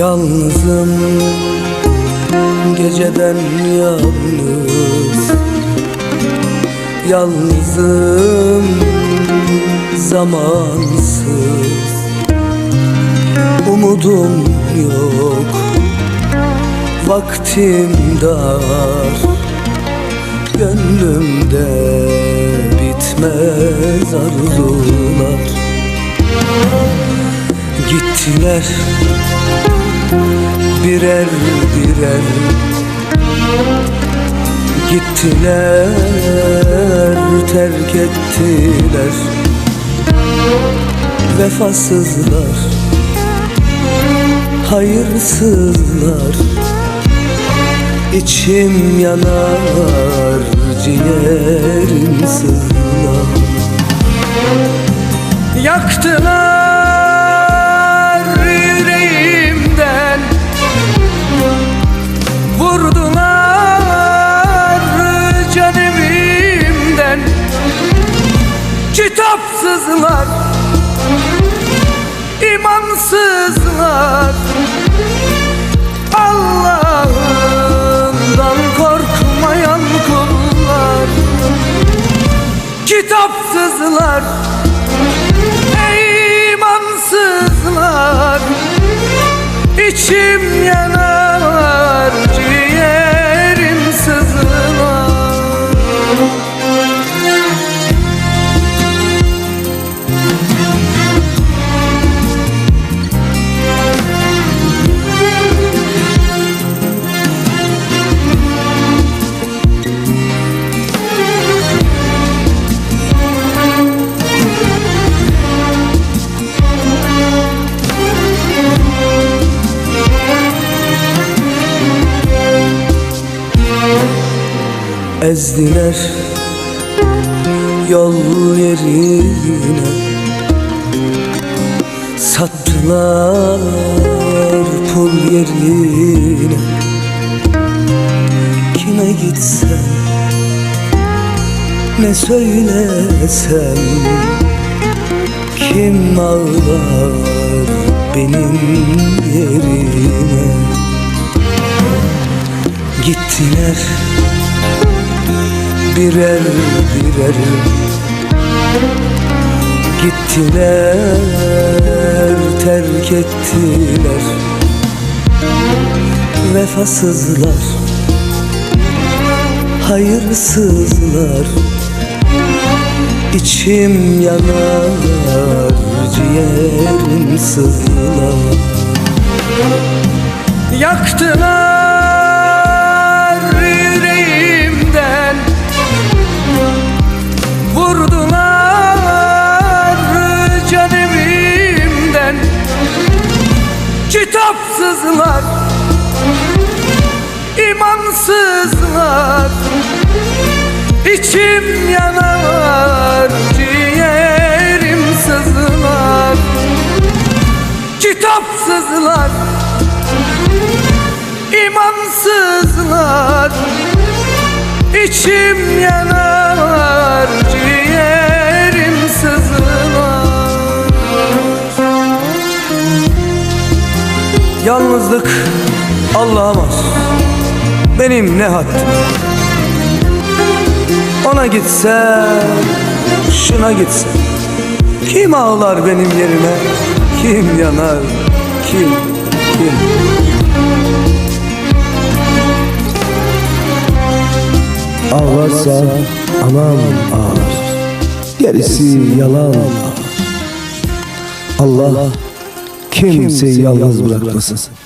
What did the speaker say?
Yalnızım. Geceden yalnız. Yalnızım. Zamansız. Umudum yok. Vaktim dar. Gönlümde bitmez arzular. Gittiler birer birer Gittiler terk ettiler. Vefasızlar Hayırsızlar İçim yanar ciğerim sızlar. Yaktılar Kitapsızlar imansızlar. Allah'ından korkmayan kullar. Kitapsızlar imansızlar. İçim yanar Ezdiler yol yerine. Sattılar pul yerine. Kime gitsem ne söylesem? Kim ağlar benim yerime? Gittiler birer birer Gittiler terk ettiler. Vefasızlar Hayırsızlar İçim yanar ciğerim sızlar. Yaktılar Kitapsızlar imansızlar. İçim yanar ciğerim sızlar Kitapsızlar. İmansızlar. İçim yanar Yalnızlık Allah'a Benim ne haddim Ona gitsem Şuna gitsem Kim ağlar benim yerime? Kim yanar? Kim Kim? Ağlarsa anam ağlar. Gerisi yalan Allah kimseyi yalnız bırakmasın